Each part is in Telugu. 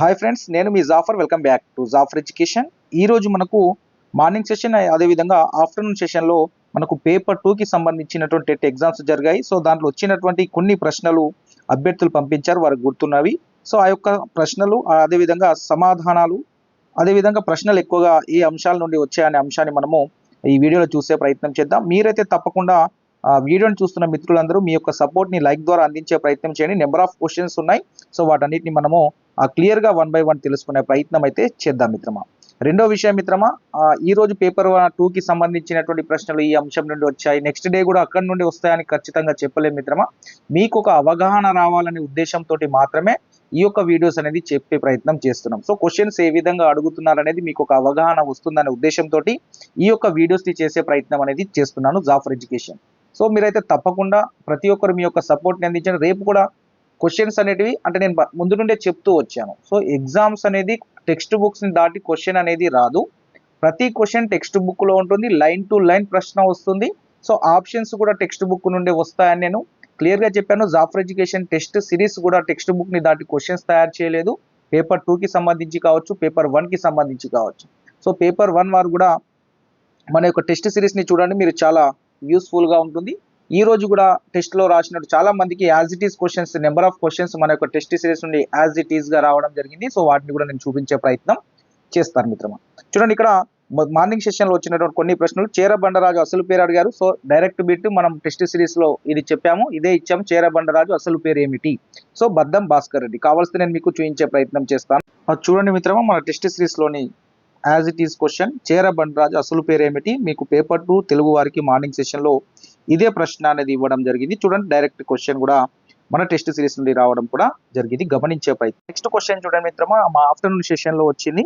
హాయ్ ఫ్రెండ్స్ నేను మీ Jafar welcome back to Jafar education ఈ రోజు మనకు మార్నింగ్ సెషన్ అదేవిధంగా ఆఫ్టర్నూన్ సెషన్లో మనకు పేపర్ టూకి సంబంధించినటువంటి టెట్ ఎగ్జామ్స్ జరిగాయి. సో దాంట్లో వచ్చినటువంటి కొన్ని ప్రశ్నలు అభ్యర్థులు పంపించారు వారికి గుర్తున్నవి. సో ఆ యొక్క ప్రశ్నలు అదేవిధంగా సమాధానాలు అదేవిధంగా ప్రశ్నలు ఎక్కువగా ఏ అంశాల నుండి వచ్చాయనే అంశాన్ని మనము ఈ వీడియోలో చూసే ప్రయత్నం చేద్దాం. మీరైతే తప్పకుండా ఆ వీడియోని చూస్తున్న మిత్రులందరూ మీ యొక్క సపోర్ట్ని లైక్ ద్వారా అందించే ప్రయత్నం చేయండి. నెంబర్ ఆఫ్ క్వశ్చన్స్ ఉన్నాయి. సో వాటన్నిటిని మనము క్లియర్గా వన్ బై వన్ తెలుసుకునే ప్రయత్నం అయితే చేద్దాం మిత్రమా? రెండో విషయం మిత్రమా ఈరోజు పేపర్ టూకి సంబంధించినటువంటి ప్రశ్నలు ఈ అంశం నుండి వచ్చాయి. నెక్స్ట్ డే కూడా అక్కడి నుండి వస్తాయని ఖచ్చితంగా చెప్పలేము మిత్రమా? మీకు ఒక అవగాహన రావాలనే ఉద్దేశంతో మాత్రమే ఈ యొక్క వీడియోస్ అనేది చెప్పే ప్రయత్నం చేస్తున్నాం. సో క్వశ్చన్స్ ఏ విధంగా అడుగుతున్నారు అనేది మీకు ఒక అవగాహన వస్తుందనే ఉద్దేశంతో ఈ యొక్క వీడియోస్ని చేసే ప్రయత్నం అనేది చేస్తున్నాను జాఫర్ ఎడ్యుకేషన్. సో మీరైతే తప్పకుండా ప్రతి ఒక్కరు మీ యొక్క సపోర్ట్ని అందించండి. రేపు కూడా క్వశ్చన్స్ అనేటివి అంటే నేను ముందు నుండే చెప్తూ వచ్చాను. సో ఎగ్జామ్స్ అనేది టెక్స్ట్ బుక్స్ని దాటి క్వశ్చన్ అనేది రాదు. ప్రతి క్వశ్చన్ టెక్స్ట్ బుక్లో ఉంటుంది. లైన్ టు లైన్ ప్రశ్న వస్తుంది. సో ఆప్షన్స్ కూడా టెక్స్ట్ బుక్ నుండి వస్తాయని నేను క్లియర్గా చెప్పాను. జాఫర్ ఎడ్యుకేషన్ టెస్ట్ సిరీస్ కూడా టెక్స్ట్ బుక్ని దాటి క్వశ్చన్స్ తయారు చేయలేదు. పేపర్ టూకి సంబంధించి కావచ్చు పేపర్ వన్కి సంబంధించి కావచ్చు. సో పేపర్ వన్ వారు కూడా మన యొక్క టెస్ట్ సిరీస్ని చూడండి. మీరు చాలా యూస్ఫుల్గా ఉంటుంది. ఈ రోజు కూడా టెస్ట్లో రాసినట్టు చాలా మందికి as it is questions number of questions మన యొక్క టెస్ట్ సిరీస్ నుండి యాజ్ ఇట్ ఈస్గా రావడం జరిగింది. సో వాటిని కూడా నేను చూపించే ప్రయత్నం చేస్తాను మిత్రమా. చూడండి ఇక్కడ మార్నింగ్ సెషన్లో వచ్చినటువంటి కొన్ని ప్రశ్నలు. చేరబండరాజు అసలు పేరు అడిగారు. సో డైరెక్ట్ బిట్ మనం టెస్ట్ సిరీస్లో ఇది చెప్పాము. ఇదే ఇచ్చాము. చేరబండరాజు అసలు పేరు ఏమిటి? సో బద్దం భాస్కర్ రెడ్డి. కావాల్సి నేను మీకు చూపించే ప్రయత్నం చేస్తాను. చూడండి మిత్రమా మన test సిరీస్లోని as it is question Cherabandaraju అసలు పేరు ఏమిటి? మీకు పేపర్ టూ తెలుగు వారికి మార్నింగ్ సెషన్లో ఇదే ప్రశ్న అనేది ఇవ్వడం జరిగింది. చూడండి డైరెక్ట్ క్వశ్చన్ కూడా మన టెస్ట్ సిరీస్ నుండి రావడం కూడా జరిగింది. గమనించే ప్రయత్నం. నెక్స్ట్ క్వశ్చన్ చూడండి మిత్రమా. మా ఆఫ్టర్నూన్ సెషన్లో వచ్చింది.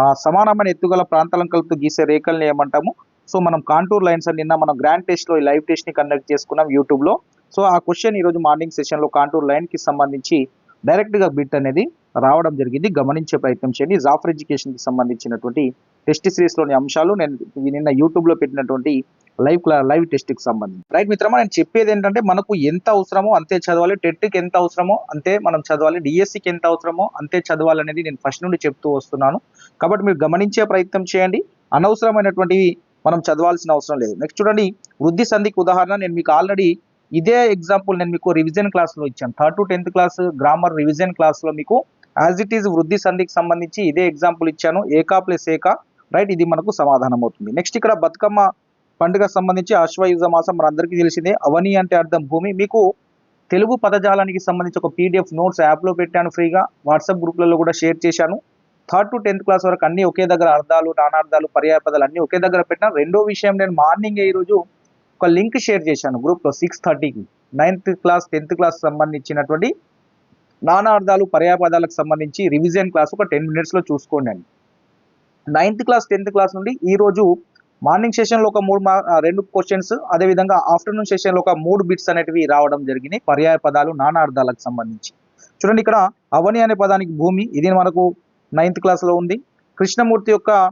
ఆ, సమానమైన ఎత్తుగల ప్రాంతాలను కలుపుతూ గీసే రేఖల్ని ఏమంటాము? సో మనం కాంటూర్ లైన్స్ అని నిన్న మనం గ్రాండ్ టెస్ట్లో ఈ లైవ్ టెస్ట్ని కండక్ట్ చేసుకున్నాం యూట్యూబ్లో. సో ఆ క్వశ్చన్ ఈ రోజు మార్నింగ్ సెషన్లో కాంటూర్ లైన్కి సంబంధించి డైరెక్ట్గా బిట్ అనేది రావడం జరిగింది. గమనించే ప్రయత్నం చేయండి. జాఫర్ ఎడ్యుకేషన్కి సంబంధించినటువంటి టెస్ట్ సిరీస్లోని అంశాలు నేను నిన్న యూట్యూబ్లో పెట్టినటువంటి లైవ్ లైవ్ టెస్ట్కి సంబంధించి. రైట్ మిత్రమా నేను చెప్పేది ఏంటంటే మనకు ఎంత అవసరమో అంతే చదవాలి టెట్కి ఎంత అవసరమో అంతే మనం చదవాలి డిఎస్సికి ఎంత అవసరమో అంతే చదవాలనేది నేను ఫస్ట్ నుండి చెప్తూ వస్తున్నాను. కాబట్టి మీరు గమనించే ప్రయత్నం చేయండి. అనవసరమైనటువంటివి మనం చదవాల్సిన అవసరం లేదు. నెక్స్ట్ చూడండి వృద్ధి సంధికి ఉదాహరణ. నేను మీకు ఆల్రెడీ ఇదే ఎగ్జాంపుల్ నేను మీకు రివిజన్ క్లాస్లో ఇచ్చాను. Third to tenth class grammar revision క్లాస్లో మీకు యాజ్ ఇట్ ఈజ్ వృద్ధి సంధికి సంబంధించి ఇదే ఎగ్జాంపుల్ ఇచ్చాను. ఏకా ప్లస్ ఏకా రైట్ ఇది మనకు సమాధానం అవుతుంది. నెక్స్ట్ ఇక్కడ బతుకమ్మ పండుగ సంబంధించి ఆశ్వయుజ మాసం మనందరికీ తెలిసిందే. అవని అంటే అర్థం భూమి. మీకు తెలుగు పదజాలానికి సంబంధించి ఒక పీడిఎఫ్ నోట్స్ యాప్లో పెట్టాను ఫ్రీగా. వాట్సాప్ గ్రూప్లలో కూడా షేర్ చేశాను. థర్డ్ టు టెన్త్ క్లాస్ వరకు అన్ని ఒకే దగ్గర అర్థాలు నానార్థాలు పర్యాయపదాలు అన్ని ఒకే దగ్గర పెట్టిన రెండో విషయం నేను మార్నింగ్ ఈరోజు ఒక లింక్ షేర్ చేశాను గ్రూప్లో సిక్స్ థర్టీకి. నైన్త్ క్లాస్ టెన్త్ క్లాస్ సంబంధించినటువంటి నానార్థాలు పర్యాయపదాలకు సంబంధించి రివిజన్ క్లాస్ ఒక టెన్ మినిట్స్లో చూసుకోండి అండి నైన్త్ క్లాస్ టెన్త్ క్లాస్ నుండి ఈరోజు మార్నింగ్ సెషన్లో ఒక మూడు మా- రెండు క్వశ్చన్స్ అదేవిధంగా ఆఫ్టర్నూన్ సెషన్లో ఒక మూడు బిట్స్ అనేటివి రావడం జరిగినాయి పర్యాయ పదాలు నానార్థాలకు సంబంధించి. చూడండి ఇక్కడ అవని అనే పదానికి భూమి ఇది మనకు నైన్త్ క్లాస్లో ఉంది. కృష్ణమూర్తి యొక్క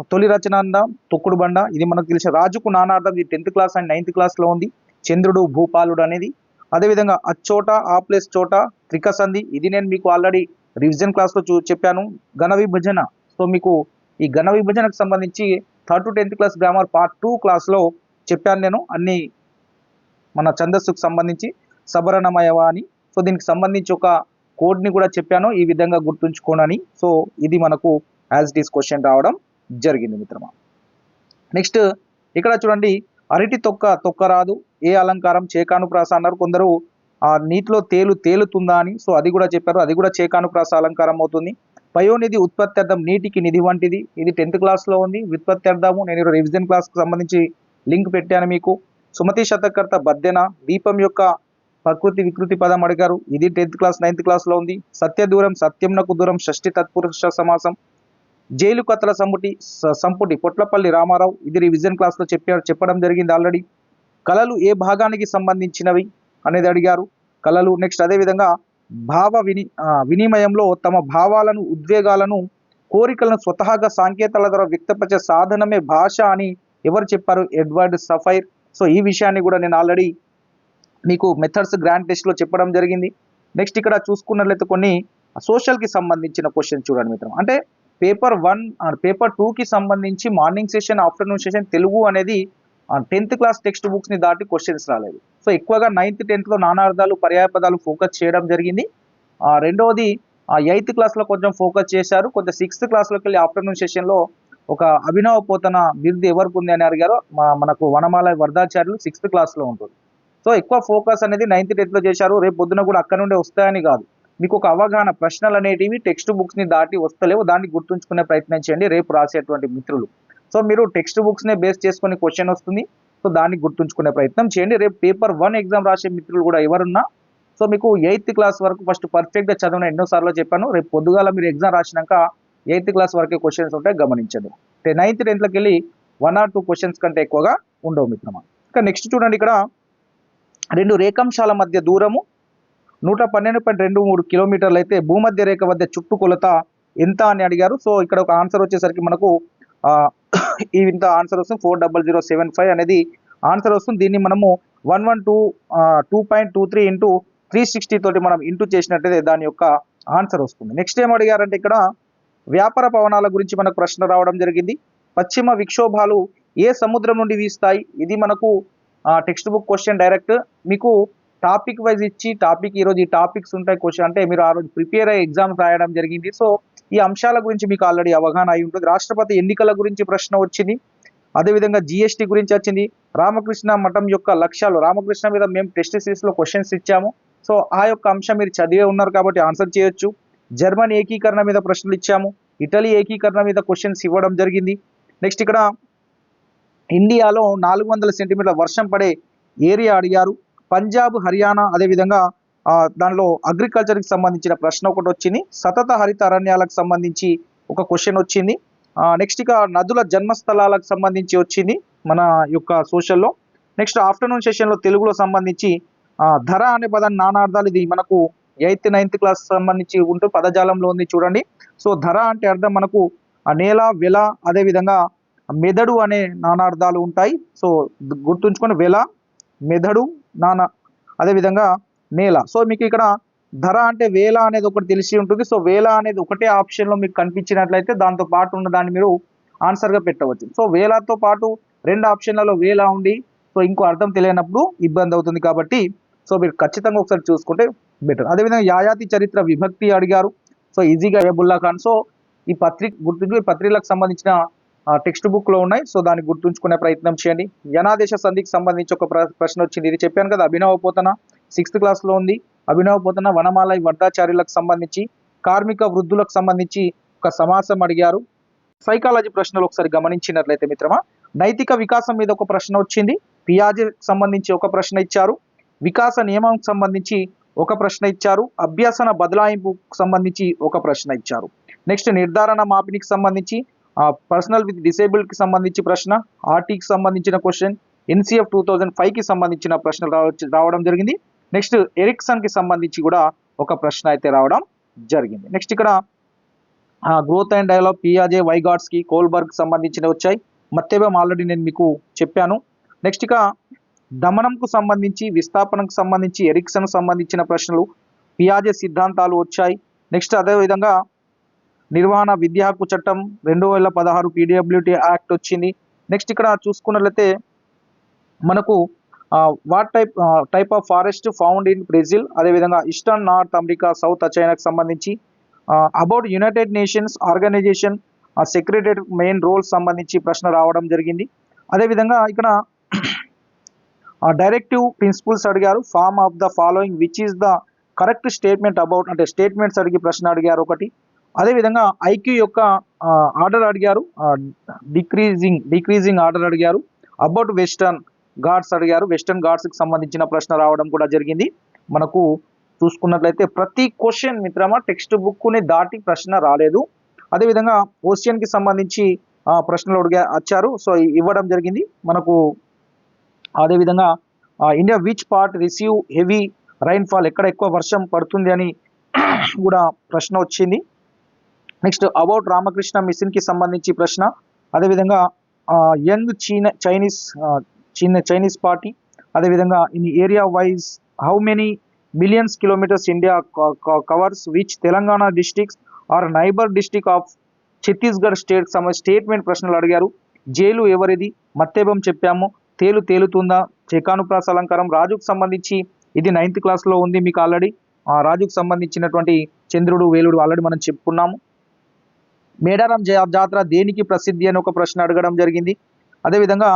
తొలి రచన అంద తొక్కుడు బండ ఇది మనకు తెలిసిన రాజుకు నానార్థం ఇది టెన్త్ క్లాస్ అండ్ నైన్త్ క్లాస్లో ఉంది. చంద్రుడు భూపాలుడు అనేది. అదేవిధంగా అచ్చోట ఆ ప్లేస్ చోట త్రికసంధి ఇది నేను మీకు ఆల్రెడీ రివిజన్ క్లాస్లో చూ చెప్పాను. ఘన విభజన. సో మీకు ఈ ఘన విభజనకు సంబంధించి third to tenth class grammar part two క్లాస్లో చెప్పాను నేను అన్ని మన ఛందస్సుకు సంబంధించి సబరణమయవ అని సో దీనికి సంబంధించి ఒక కోడ్ని కూడా చెప్పాను. ఈ విధంగా గుర్తుంచుకోనని. సో ఇది మనకు యాజ్ ఇట్ ఈస్ క్వశ్చన్ రావడం జరిగింది మిత్రమా. నెక్స్ట్ ఇక్కడ చూడండి. అరటి తొక్క తొక్క రాదు. ఏ అలంకారం? చేకానుప్రాస అన్నారు. కొందరు ఆ నీటిలో తేలు తేలుతుందా అని. సో అది కూడా చెప్పారు. అది కూడా చేకానుప్రాస అలంకారం అవుతుంది. పయోనిధి ఉత్పత్తి అర్థం నీటికి నిధి వంటిది. ఇది టెన్త్ క్లాస్లో ఉంది. వ్యుత్పత్తి అర్థము నేను రివిజన్ క్లాస్కి సంబంధించి లింక్ పెట్టాను మీకు. సుమతి శతకర్త బద్దెన దీపం యొక్క ప్రకృతి వికృతి పదం అడిగారు. ఇది టెన్త్ క్లాస్ నైన్త్ క్లాస్లో ఉంది. సత్య దూరం సత్యంనకు దూరం షష్ఠి తత్పురుష సమాసం. జైలు కథల సంపుటి సంపుటి పొట్లపల్లి రామారావు ఇది రివిజన్ క్లాస్లో చెప్పారు చెప్పడం జరిగింది ఆల్రెడీ. కళలు ఏ భాగానికి సంబంధించినవి అనేది అడిగారు. కళలు నెక్స్ట్ అదేవిధంగా భావ విని వినిమయంలో తమ భావాలను ఉద్వేగాలను కోరికలను స్వతహాగా సాంకేతాల ద్వారా వ్యక్తపరిచే సాధనమే భాష అని ఎవరు చెప్పారు? Edward sapphire. సో ఈ విషయాన్ని కూడా నేను ఆల్రెడీ మీకు మెథడ్స్ గ్రాండ్ టెస్ట్లో చెప్పడం జరిగింది. నెక్స్ట్ ఇక్కడ చూసుకున్నట్లయితే కొన్ని సోషల్కి సంబంధించిన క్వశ్చన్ చూడండి మిత్రం. అంటే పేపర్ వన్ పేపర్ టూకి సంబంధించి morning session afternoon session Telugu అనేది టెన్త్ క్లాస్ టెక్స్ట్ బుక్స్ని దాటి క్వశ్చన్స్ రాలేదు. సో ఎక్కువగా నైన్త్ టెన్త్లో నానార్థాలు పర్యాయపదాలు ఫోకస్ చేయడం జరిగింది. ఆ, రెండవది ఎయిత్ క్లాస్లో కొంచెం ఫోకస్ చేశారు. కొంచెం సిక్స్త్ క్లాస్లోకి వెళ్ళి ఆఫ్టర్నూన్ సెషన్లో ఒక అభినవ పోతన బిరుదు ఎవరికి ఉంది? అని అడిగారు. మా- మనకు వనమాల వరదాచార్యులు సిక్స్త్ క్లాస్లో ఉంటుంది సో ఎక్కువ ఫోకస్ అనేది నైన్త్ టెన్త్లో చేశారు. రేపు పొద్దున కూడా అక్కడ నుండి వస్తాయని కాదు. మీకు ఒక అవగాహన ప్రశ్నలు అనేటివి టెక్స్ట్ బుక్స్ని దాటి వస్తలేవు. దాన్ని గుర్తుంచుకునే ప్రయత్నం చేయండి. రేపు రాసేటువంటి మిత్రులు. సో మీరు టెక్స్ట్ బుక్స్నే బేస్ చేసుకుని క్వశ్చన్ వస్తుంది. సో దాన్ని గుర్తుంచుకునే ప్రయత్నం చేయండి. రేపు పేపర్ వన్ ఎగ్జామ్ రాసే మిత్రులు కూడా ఎవరున్నా సో మీకు ఎయిత్ క్లాస్ వరకు ఫస్ట్ పర్ఫెక్ట్గా చదివిన ఎన్నో సార్లు చెప్పాను. రేపు పొద్దుగాల మీరు ఎగ్జామ్ రాసినాక ఎయిత్ క్లాస్ వరకే క్వశ్చన్స్ ఉంటాయి గమనించండి. నైన్త్ టెన్త్లోకి వెళ్ళి వన్ ఆర్ టూ క్వశ్చన్స్ కంటే ఎక్కువగా ఉండవు మిత్రమా. ఇంకా నెక్స్ట్ చూడండి ఇక్కడ రెండు రేఖాంశాల మధ్య దూరము. నూట పన్నెండు పాయింట్ రెండు మూడు కిలోమీటర్లు అయితే భూమధ్య రేఖ వద్ద చుట్టుకొలత ఎంత అని అడిగారు. సో ఇక్కడ ఒక ఆన్సర్ వచ్చేసరికి మనకు ఈ ఇంత ఆన్సర్ వస్తుంది. Four double zero seven five అనేది ఆన్సర్ వస్తుంది. దీన్ని మనము one one two two point two three into three sixty తోటి మనం ఇంటూ చేసినట్టయితే దాని యొక్క ఆన్సర్ వస్తుంది. నెక్స్ట్ ఏం అడిగారంటే ఇక్కడ వ్యాపార పవనాల గురించి మనకు ప్రశ్న రావడం జరిగింది. పశ్చిమ విక్షోభాలు ఏ సముద్రం నుండి వీస్తాయి? ఇది మనకు టెక్స్ట్ బుక్ క్వశ్చన్ డైరెక్ట్ మీకు టాపిక్ వైజ్ ఇచ్చి టాపిక్ ఈ రోజు ఈ టాపిక్స్ ఉంటాయి క్వశ్చన్ అంటే మీరు ఆ రోజు ప్రిపేర్ అయ్యి ఎగ్జామ్స్ రాయడం జరిగింది. సో ఈ అంశాల గురించి మీకు ఆల్రెడీ అవగాహన అయి ఉంటుంది. రాష్ట్రపతి ఎన్నికల గురించి ప్రశ్న వచ్చింది. అదేవిధంగా జిఎస్టీ గురించి వచ్చింది. రామకృష్ణ మఠం యొక్క లక్ష్యాలు. రామకృష్ణ మీద మేము టెస్ట్ సిరీస్లో క్వశ్చన్స్ ఇచ్చాము. సో ఆ యొక్క అంశం మీరు చదివే ఉన్నారు కాబట్టి ఆన్సర్ చేయొచ్చు. జర్మన్ ఏకీకరణ మీద ప్రశ్నలు ఇచ్చాము. ఇటలీ ఏకీకరణ మీద క్వశ్చన్స్ ఇవ్వడం జరిగింది. నెక్స్ట్ ఇక్కడ ఇండియాలో నాలుగు వందల సెంటీమీటర్ల వర్షం పడే ఏరియా అడిగారు. పంజాబ్ హర్యానా అదేవిధంగా దానిలో అగ్రికల్చర్కి సంబంధించిన ప్రశ్న ఒకటి వచ్చింది. సతత హరిత అరణ్యాలకు సంబంధించి ఒక క్వశ్చన్ వచ్చింది. నెక్స్ట్ ఇక నదుల జన్మస్థలాలకు సంబంధించి వచ్చింది మన యొక్క సోషల్లో నెక్స్ట్ ఆఫ్టర్నూన్ సెషన్లో తెలుగులో సంబంధించి ధర అనే పదాన్ని నానార్థాలు ఇది మనకు ఎయిత్ నైన్త్ క్లాస్ సంబంధించి ఉంటూ పదజాలంలో ఉంది చూడండి. సో ధర అంటే అర్థం మనకు ఆ నేల వెల అదేవిధంగా మెదడు అనే నానార్థాలు ఉంటాయి. సో గుర్తుంచుకొని వెల మెదడు నానా అదేవిధంగా నేల. సో మీకు ఇక్కడ ధర అంటే వేల అనేది ఒకటి తెలిసి ఉంటుంది. సో వేల అనేది ఒకటే ఆప్షన్లో మీకు కనిపించినట్లయితే దాంతో పాటు ఉన్న దాన్ని మీరు ఆన్సర్గా పెట్టవచ్చు. సో వేలతో పాటు రెండు ఆప్షన్లలో వేల ఉండి సో ఇంకో అర్థం తెలియనప్పుడు ఇబ్బంది అవుతుంది కాబట్టి సో మీరు ఖచ్చితంగా ఒకసారి చూసుకుంటే బెటర్. అదేవిధంగా యాయాతి చరిత్ర విభక్తి అడిగారు. సో ఈజీగా ఏబుల్లా ఖాన్. సో ఈ పత్రిక గుర్తుంచు ఈ పత్రికలకు సంబంధించిన టెక్స్ట్ బుక్లో ఉన్నాయి. సో దాన్ని గుర్తుంచుకునే ప్రయత్నం చేయండి. జనాదేశ సంధికి సంబంధించి ఒక ప్ర- ప్రశ్న వచ్చింది. ఇది చెప్పాను కదా అభినవ పోతన. సిక్స్త్ క్లాస్లో ఉంది. అభినవ పోతన వనమాలయ వర్ధాచార్యులకు సంబంధించి కార్మిక వృద్ధులకు సంబంధించి ఒక సమాసం అడిగారు. సైకాలజీ ప్రశ్నలు ఒకసారి గమనించినట్లయితే మిత్రమా నైతిక వికాసం మీద ఒక ప్రశ్న వచ్చింది. పియాజీకి సంబంధించి ఒక ప్రశ్న ఇచ్చారు. వికాస నియమంకి సంబంధించి ఒక ప్రశ్న ఇచ్చారు. అభ్యసన బదలాయింపుకు సంబంధించి ఒక ప్రశ్న ఇచ్చారు. నెక్స్ట్ నిర్ధారణ మాపినికి సంబంధించి పర్సనల్ విత్ డిసేబుల్కి సంబంధించి ప్రశ్న ఆర్టీకి సంబంధించిన క్వశ్చన్ ఎన్సిఎఫ్ టూ థౌజండ్ ఫైవ్కి సంబంధించిన ప్రశ్నలు రావడం జరిగింది. నెక్స్ట్ ఎరిక్సన్కి సంబంధించి కూడా ఒక ప్రశ్న అయితే రావడం జరిగింది. నెక్స్ట్ ఇక్కడ గ్రోత్ అండ్ డెవలప్ పియాజే వైగాడ్స్కి కోల్బర్గ్ సంబంధించినవి వచ్చాయి. మత్తేబం ఆల్రెడీ నేను మీకు చెప్పాను. నెక్స్ట్ ఇక దమనంకు సంబంధించి విస్థాపనకు సంబంధించి ఎరిక్సన్ సంబంధించిన ప్రశ్నలు పియాజే సిద్ధాంతాలు వచ్చాయి. నెక్స్ట్ అదేవిధంగా నిర్వహణ విద్యా హక్కు చట్టం రెండు వేల పదహారు పీడబ్ల్యూటీ యాక్ట్ వచ్చింది. నెక్స్ట్ ఇక్కడ చూసుకున్నట్లయితే మనకు what type type of forest found in Brazil అదేవిధంగా ఈస్టర్న్ నార్త్ అమెరికా సౌత్ చైనాకు సంబంధించి about United Nations organisation secretary main role సంబంధించి ప్రశ్న రావడం జరిగింది. అదేవిధంగా ఇక్కడ డైరెక్టివ్ ప్రిన్సిపల్స్ అడిగారు. Form of the following which is the correct statement about అంటే స్టేట్మెంట్స్ అడిగి ప్రశ్న అడిగారు ఒకటి. అదేవిధంగా ఐక్యూ యొక్క ఆర్డర్ అడిగారు. డిక్రీజింగ్ డిక్రీజింగ్ ఆర్డర్ అడిగారు. అబౌట్ వెస్టర్న్ ఘాట్స్ అడిగారు. వెస్టర్న్ ఘాట్స్కి సంబంధించిన ప్రశ్న రావడం కూడా జరిగింది. మనకు చూసుకున్నట్లయితే ప్రతి క్వశ్చన్ మిత్రమా టెక్స్ట్ బుక్ని దాటి ప్రశ్న రాలేదు. అదేవిధంగా ఓషియన్కి సంబంధించి ఆ, ప్రశ్నలు అడిగా వచ్చారు సో ఇవ్వడం జరిగింది. మనకు అదేవిధంగా India which part receive heavy rainfall ఎక్కడ ఎక్కువ వర్షం పడుతుంది అని కూడా ప్రశ్న వచ్చింది. నెక్స్ట్ అబౌట్ రామకృష్ణ మిషన్కి సంబంధించి ప్రశ్న. అదేవిధంగా యంగ్ చీన చైనీస్ చిన్న చైనీస్ పార్టీ అదేవిధంగా in area wise how many millions kilometres India covers which Telangana districts are neighbour district of Chhattisgarh state సమ స్టేట్మెంట్ ప్రశ్నలు అడిగారు. జైలు ఎవరిది? మత్తేబం చెప్పాము. తేలు తేలుతుందా? చెకానుప్రాస అలంకారం. రాజుకు సంబంధించి ఇది నైన్త్ క్లాస్లో ఉంది మీకు ఆల్రెడీ రాజుకు సంబంధించినటువంటి చంద్రుడు వేలుడు ఆల్రెడీ మనం చెప్పుకున్నాము. మేడారం జాతర దేనికి ప్రసిద్ధి అని ఒక ప్రశ్న అడగడం జరిగింది. అదేవిధంగా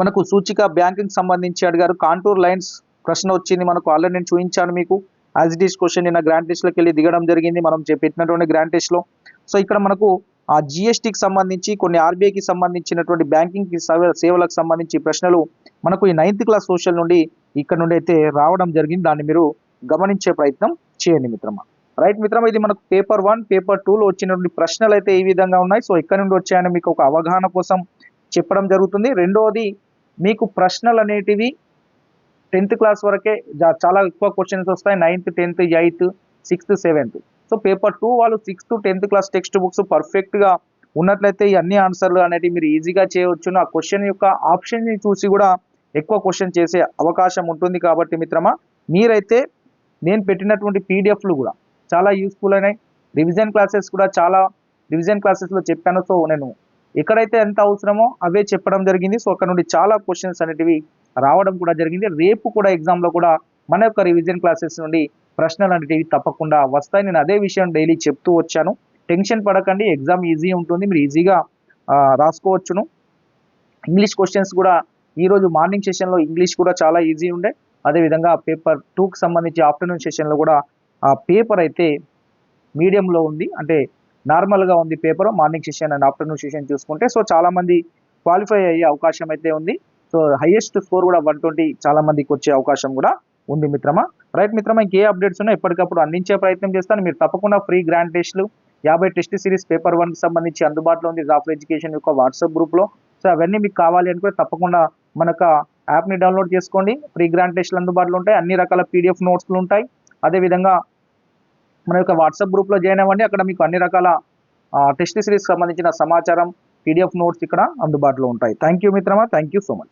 మనకు సూచిక బ్యాంకింగ్ సంబంధించి అడిగారు. కాంటూర్ లైన్స్ ప్రశ్న వచ్చింది. మనకు ఆల్రెడీ నేను చూపించాను మీకు. యాజ్ ఇట్ ఈస్ క్వశ్చన్ నిన్న గ్రాండ్ టెస్ట్లోకి వెళ్ళి దిగడం జరిగింది. మనం పెట్టినటువంటి గ్రాండ్ టెస్ట్లో సో ఇక్కడ మనకు ఆ జిఎస్టీకి సంబంధించి కొన్ని ఆర్బీఐకి సంబంధించినటువంటి బ్యాంకింగ్ సేవలకు సంబంధించి ప్రశ్నలు మనకు ఈ నైన్త్ క్లాస్ సోషల్ నుండి ఇక్కడ నుండి అయితే రావడం జరిగింది. దాన్ని మీరు గమనించే ప్రయత్నం చేయండి మిత్రమా. రైట్ మిత్రమా ఇది మనకు పేపర్ వన్ పేపర్ టూలో వచ్చినటువంటి ప్రశ్నలు అయితే ఈ విధంగా ఉన్నాయి. సో ఇక్కడ నుండి వచ్చాయని మీకు ఒక అవగాహన కోసం చెప్పడం జరుగుతుంది. రెండవది మీకు ప్రశ్నలు అనేటివి టెన్త్ క్లాస్ వరకే జా- చాలా ఎక్కువ క్వశ్చన్స్ వస్తాయి. Ninth tenth eighth sixth seventh. So paper two వాళ్ళు sixth tenth class text books పర్ఫెక్ట్గా ఉన్నట్లయితే ఈ అన్ని ఆన్సర్లు అనేటివి మీరు ఈజీగా చేయవచ్చును. ఆ క్వశ్చన్ యొక్క ఆప్షన్ని చూసి కూడా ఎక్కువ క్వశ్చన్ చేసే అవకాశం ఉంటుంది కాబట్టి మిత్రమా మీరైతే నేను పెట్టినటువంటి పీడిఎఫ్లు కూడా చాలా యూస్ఫుల్ అయినాయి. రివిజన్ క్లాసెస్ కూడా చాలా రివిజన్ క్లాసెస్లో చెప్పాను. సో నేను ఎక్కడైతే ఎంత అవసరమో అవే చెప్పడం జరిగింది. సో అక్కడ నుండి చాలా క్వశ్చన్స్ అనేటివి రావడం కూడా జరిగింది. రేపు కూడా ఎగ్జామ్లో కూడా మన యొక్క రివిజన్ క్లాసెస్ నుండి ప్రశ్నలు అనేటివి తప్పకుండా వస్తాయి. నేను అదే విషయం డైలీ చెప్తూ వచ్చాను. టెన్షన్ పడకండి. ఎగ్జామ్ ఈజీ ఉంటుంది. మీరు ఈజీగా రాసుకోవచ్చును. ఇంగ్లీష్ క్వశ్చన్స్ కూడా ఈరోజు మార్నింగ్ సెషన్లో ఇంగ్లీష్ కూడా చాలా ఈజీ ఉండే. అదేవిధంగా పేపర్ టూకి సంబంధించి ఆఫ్టర్నూన్ సెషన్లో కూడా ఆ పేపర్ అయితే మీడియంలో ఉంది. అంటే నార్మల్గా ఉంది paper. Morning session and afternoon session చూసుకుంటే సో చాలామంది క్వాలిఫై అయ్యే అవకాశం అయితే ఉంది. సో హైయెస్ట్ స్కోర్ కూడా వన్ ట్వంటీ చాలా మందికి వచ్చే అవకాశం కూడా ఉంది మిత్రమా. రైట్ మిత్రమా ఇంకే అప్డేట్స్ ఉన్నాయి. ఎప్పటికప్పుడు అందించే ప్రయత్నం చేస్తాను. మీరు తప్పకుండా ఫ్రీ గ్రాండ్ టెస్ట్లు యాభై టెస్ట్ సిరీస్ పేపర్ వన్కి సంబంధించి అందుబాటులో ఉంది జాఫర్ ఎడ్యుకేషన్ యొక్క వాట్సాప్ గ్రూప్లో. సో అవన్నీ మీకు కావాలి అనుకుంటే తప్పకుండా మనకు యాప్ని డౌన్లోడ్ చేసుకోండి. ఫ్రీ గ్రాండ్ టెస్ట్లు అందుబాటులో ఉంటాయి. అన్ని రకాల పీడిఎఫ్ నోట్స్లు ఉంటాయి. అదేవిధంగా మన యొక్క వాట్సాప్ గ్రూప్లో జాయిన్ అవ్వండి. అక్కడ మీకు అన్ని రకాల టెస్ట్ సిరీస్ సంబంధించిన సమాచారం పీడిఎఫ్ నోట్స్ ఇక్కడ అందుబాటులో ఉంటాయి. థ్యాంక్ యూ మిత్రమా? Thank you so much.